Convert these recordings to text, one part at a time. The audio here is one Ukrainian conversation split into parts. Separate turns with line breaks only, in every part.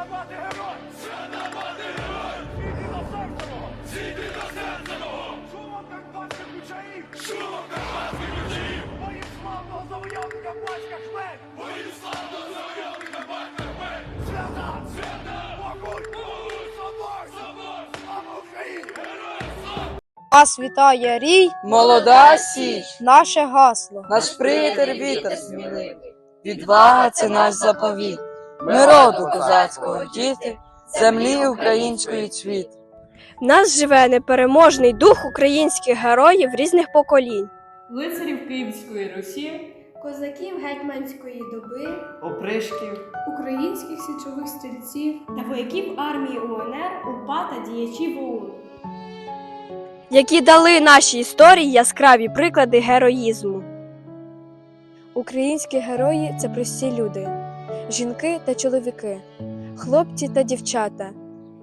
Свята мати герой! Свята мати герой! Світи до серця мого! Світи до серця мого! Шумом карпатських ключаїв! Шумом карпатських ключаїв! Моїм славного завойовника батька Хмель! Моїм славного завойовника батька Хмель! Свята! Свята! Могуть! Могуть! Собор! Собор! Слава Україні! Героям слава!
Вас вітає рій,
Молода січ,
наше гасло.
наш приятель вітер сміливий. Відвага це наш заповіт. Ми роду козацького діти, землі української цвіт.
В нас живе непереможний дух українських героїв різних поколінь.
лицарів Київської Русі,
козаків гетьманської доби,
опришків,
українських січових стрільців,
та вояків армії УНР, УПА та діячів ОУН.
які дали нашій історії яскраві приклади героїзму. Українські герої це прості люди, жінки та чоловіки, хлопці та дівчата,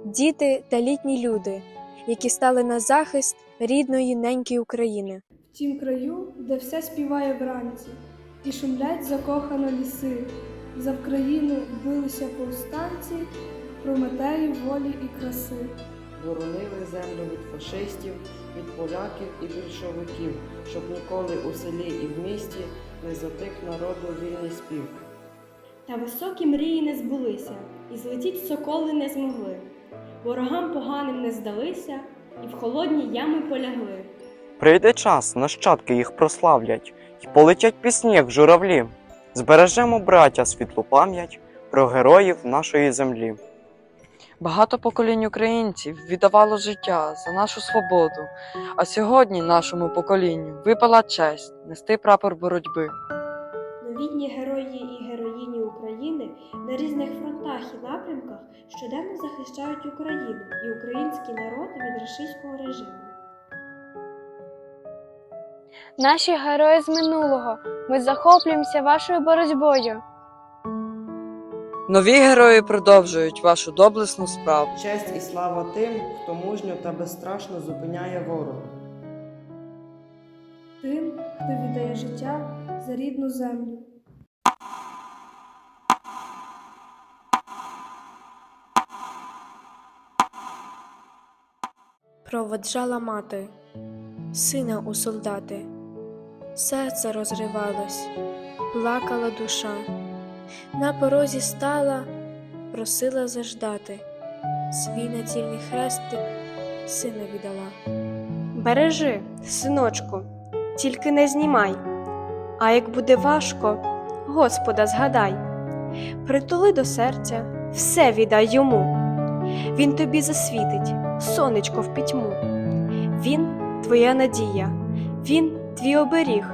діти та літні люди, які стали на захист рідної неньки України.
в тім краю, де все співає вранці, і шумлять закохано ліси. За Вкраїну билися повстанці, Прометеї волі і краси.
боронили землю від фашистів, від поляків і більшовиків, щоб ніколи у селі і в місті не затик народу вільний спів.
Та високі мрії не збулися, і злетіть соколи не змогли. Ворогам поганим не здалися, і в холодні ями полягли.
Прийде час, нащадки їх прославлять, і полетять пісні, як журавлі. Збережемо, браття, світлу пам'ять про героїв нашої землі.
Багато поколінь українців віддавало життя за нашу свободу, а сьогодні нашому поколінню випала честь нести прапор боротьби.
Новітні герої і героїні України на різних фронтах і напрямках щоденно захищають Україну і український народ від рашистського режиму.
Наші герої з минулого. Ми захоплюємося вашою боротьбою.
Нові герої продовжують вашу доблесну справу.
Честь і слава тим, хто мужньо та безстрашно зупиняє ворога.
Тим, хто віддає життя за рідну землю.
Проводжала мати, сина у солдати, серце розривалось, плакала душа, на порозі стала, просила заждати, свій націльний хрестик сина віддала. Бережи, синочку, тільки не знімай, а як буде важко, Господа згадай, притули до серця, все віддай йому. Він тобі засвітить, сонечко в пітьму. Він твоя надія, він твій оберіг.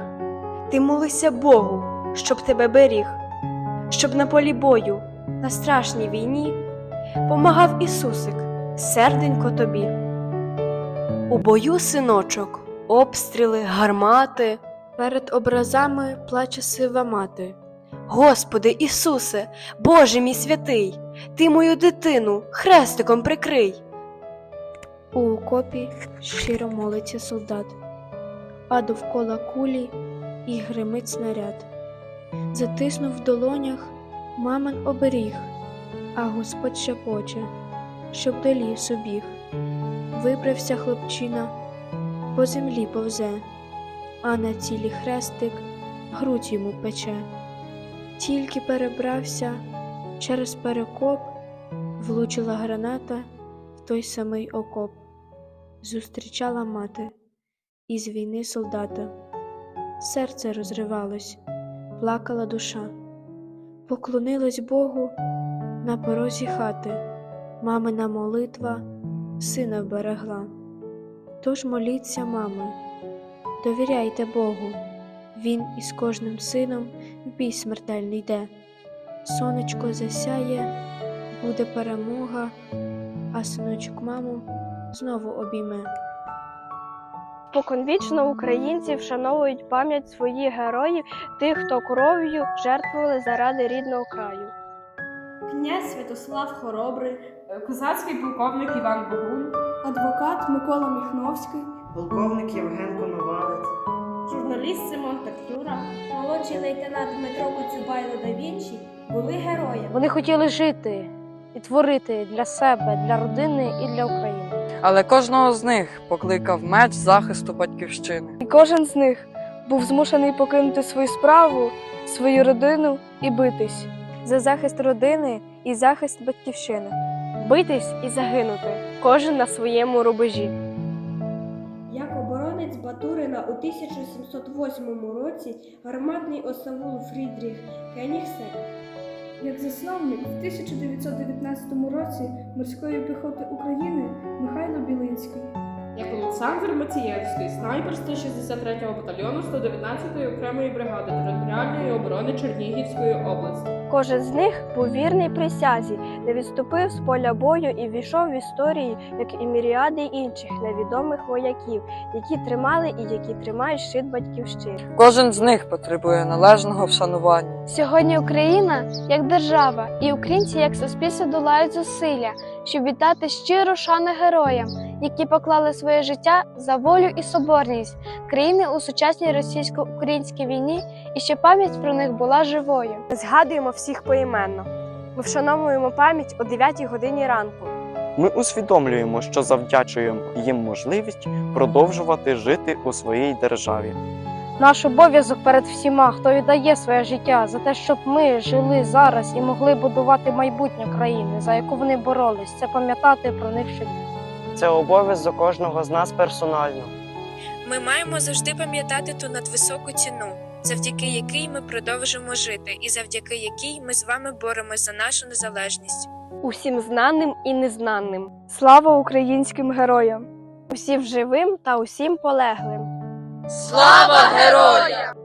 Ти молися Богу, щоб тебе беріг, щоб на полі бою, на страшній війні помагав Ісусик, серденько тобі. У бою, синочок, обстріли, гармати, перед образами плаче сива мати. Господи Ісусе, Боже мій святий, ти мою дитину хрестиком прикрий. У окопі щиро молиться солдат, а довкола кулі і гримить снаряд. Затиснув в долонях мамин оберіг, а Господь шепоче, щоб до лісу біг. Вибрався хлопчина, по землі повзе, а на цілі хрестик грудь йому пече. Тільки перебрався через перекоп, влучила граната в той самий окоп. Зустрічала мати із війни солдата. Серце розривалось, плакала душа, поклонилась Богу на порозі хати. Мамина молитва сина вберегла. Тож моліться, мами, довіряйте Богу, Він із кожним сином в бій смертельний йде. Сонечко засяє, буде перемога, а синочок маму знову обійме. Споконвічно українці вшановують пам'ять своїх героїв, тих, хто кров'ю жертвували заради рідного краю.
Князь Святослав Хоробрий,
козацький полковник Іван Богун,
Адвокат Микола Міхновський,
Полковник Євген Коновалець,
журналіст Симон Петлюра,
молодший лейтенант Дмитро Коцюбайло да Вінчі були героями.
Вони хотіли жити, і творити для себе, для родини і для України.
Але кожного з них покликав меч захисту батьківщини.
І кожен з них був змушений покинути свою справу, свою родину і битись.
За захист родини і захист батьківщини.
Битись і загинути, кожен на своєму рубежі.
Як оборонець Батурина у 1708 році гарматний осавул Фрідріх Кенігсек
Як засновник в 1919 році морської піхоти України Михайло Білинський.
Як Олександр Мацієвський, снайпер 163-го батальйону 119-ї окремої бригади територіальної оборони Чернігівської області.
Кожен з них був вірний присязі, не відступив з поля бою і війшов в історії, як і міріади інших невідомих вояків, які тримали і які тримають щит батьківщини.
Кожен з них потребує належного вшанування.
Сьогодні Україна як держава, і українці як суспільство долають зусилля, щоб віддати щиру шану героям, які поклали своє життя за волю і соборність країни у сучасній російсько-українській війні, і щоб пам'ять про них була живою.
Ми згадуємо всіх поіменно. Ми вшановуємо пам'ять о 9 годині ранку.
Ми усвідомлюємо, що завдячуємо їм можливість продовжувати жити у своїй державі.
Наш обов'язок перед всіма, хто віддає своє життя за те, щоб ми жили зараз і могли будувати майбутнє країни, за яку вони боролись, це пам'ятати про них щодня.
Це обов'язок кожного з нас персонально.
Ми маємо завжди пам'ятати ту надвисоку ціну, завдяки якій ми продовжимо жити, і завдяки якій ми з вами боремося за нашу незалежність.
Усім знаним і незнаним,
Слава українським героям!
усім живим та усім полеглим.
Слава героям!